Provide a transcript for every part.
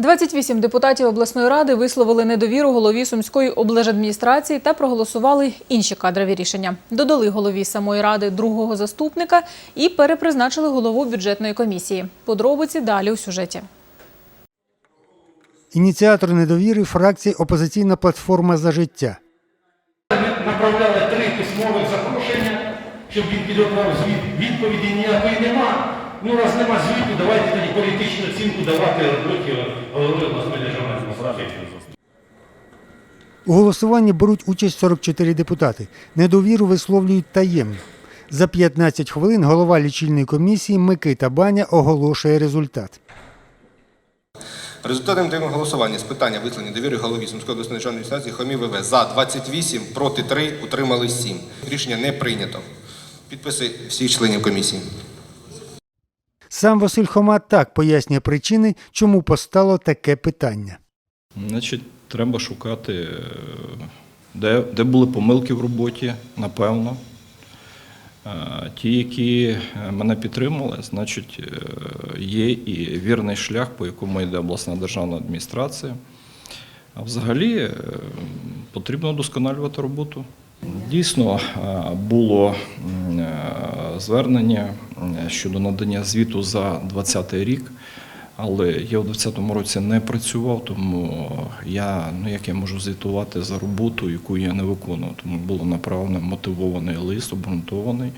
28 депутатів обласної ради висловили недовіру голові Сумської облдержадміністрації та проголосували інші кадрові рішення. Додали голові самої ради другого заступника і перепризначили голову бюджетної комісії. Подробиці далі у сюжеті. Ініціатор недовіри фракції Опозиційна платформа за життя. Ми направляли три письмових запрошення, щоб він підготував звіт. Відповіді ніякої нема. Ну, раз нема звіту, давайте тоді політичну оцінку давати роботі голови обласної державної адміністрації. У голосуванні беруть участь 44 депутати. Недовіру висловлюють таємно. За 15 хвилин голова лічильної комісії Микита Баня оголошує результат. Результатом єдиного голосування з питання висловлення довіри голові Сумської обласної державної адміністрації Хомі ВВ за 28, проти 3, утримались 7. Рішення не прийнято. Підписи всіх членів комісії. Сам Василь Хома так пояснює причини, чому постало таке питання. Значить, треба шукати, е, де, де були помилки в роботі, напевно. Е, Ті, які е, мене підтримали, значить, є і вірний шлях, по якому йде обласна державна адміністрація. А взагалі потрібно вдосконалювати роботу. Дійсно, е, було е, звернення е, щодо надання звіту за 2020 рік, але я у 2020 році не працював, тому я ну як я можу звітувати за роботу, яку я не виконував. Тому було направлено мотивований лист, обґрунтований.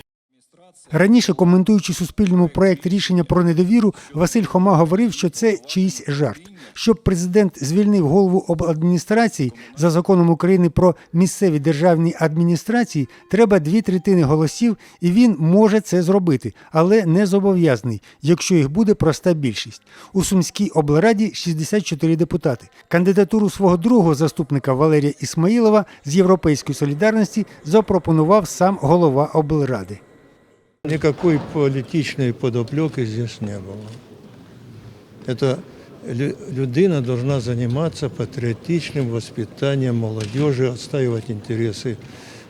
Раніше, коментуючи Суспільному проект рішення про недовіру, Василь Хома говорив, що це чийсь жарт. Щоб президент звільнив голову обладміністрації за законом України про місцеві державні адміністрації, треба дві третини голосів, і він може це зробити, але не зобов'язаний, якщо їх буде проста більшість. У Сумській облраді 64 депутати. Кандидатуру свого другого заступника Валерія Ісмаїлова з Європейської солідарності запропонував сам голова облради. Никакой политичной подоплеки здесь не было. Это лю- людина должна заниматься патриотичным воспитанием молодежи, отстаивать интересы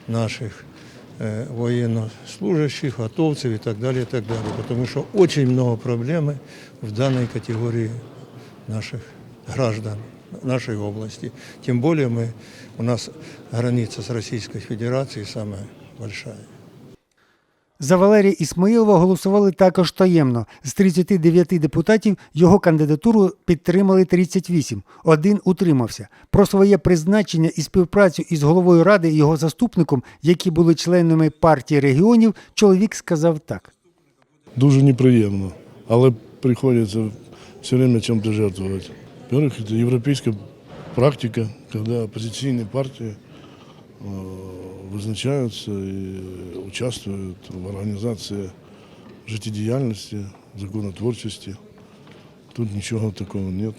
наших э, военнослужащих, готовцев и так далее, и так далее. Потому что очень много проблем в данной категории наших граждан нашей области. Тем более мы, у нас граница с Российской Федерацией самая большая. За Валерія Ісмаїлова голосували також таємно. З 39 депутатів його кандидатуру підтримали 38. Один утримався. Про своє призначення і співпрацю із головою ради і його заступником, які були членами партії регіонів, чоловік сказав так. Дуже неприємно, але приходится все время чем-то жертвовать. Во-первых, это европейская практика, когда оппозиционные партии э, вызначаются и участвуют в организации життєдіяльності, законотворчості. Тут нічого такого нет.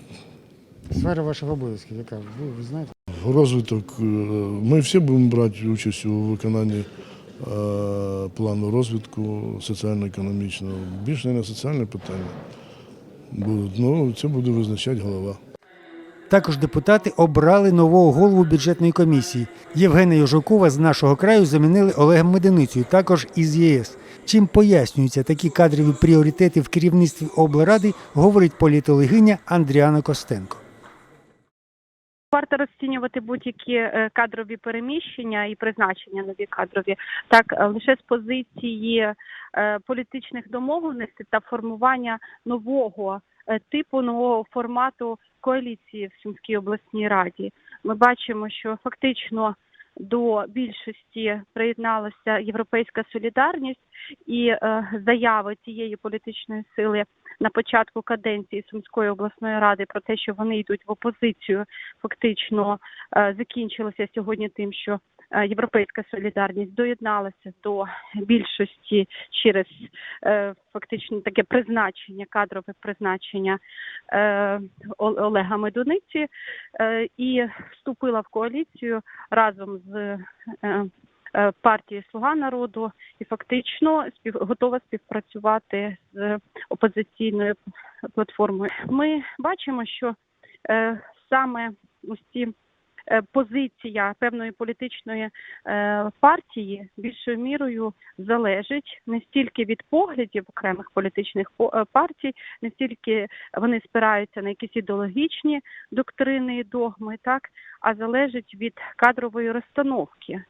Сфера ваших обов'язків, яка ви, ви знаєте? Розвиток. е, Ми всі будемо брати участь у виконанні е, плану розвитку соціально-економічного. Більше не соціальні питання будуть. Ну, це буде визначати голова. Також депутати обрали нового голову бюджетної комісії. Євгена Йожукова з нашого краю замінили Олегом Меденицею, також із ЄС. Чим пояснюються такі кадрові пріоритети в керівництві облради, говорить політологиня Андріана Костенко. Варто розцінювати будь-які е, кадрові переміщення і призначення нові кадрові так е, лише з позиції е, політичних домовленостей та формування нового типу нового формату коаліції в Сумській обласній раді. Ми бачимо, що фактично до більшості приєдналася європейська солідарність і е, заяви тієї політичної сили на початку каденції Сумської обласної ради про те, що вони йдуть в опозицію, фактично е, закінчилося сьогодні тим, що е, європейська солідарність доєдналася до більшості через е, фактично таке призначення, кадрове призначення е, Олега Медуниці е, і вступила в коаліцію разом з е, е, партією Слуга народу і фактично готова співпрацювати з опозиційною платформою. Ми бачимо, що е, саме ось ці е, позиція певної політичної е, партії більшою мірою залежить не стільки від поглядів окремих політичних по- е, партій, не стільки вони спираються на якісь ідеологічні доктрини і догми, так а залежить від кадрової розстановки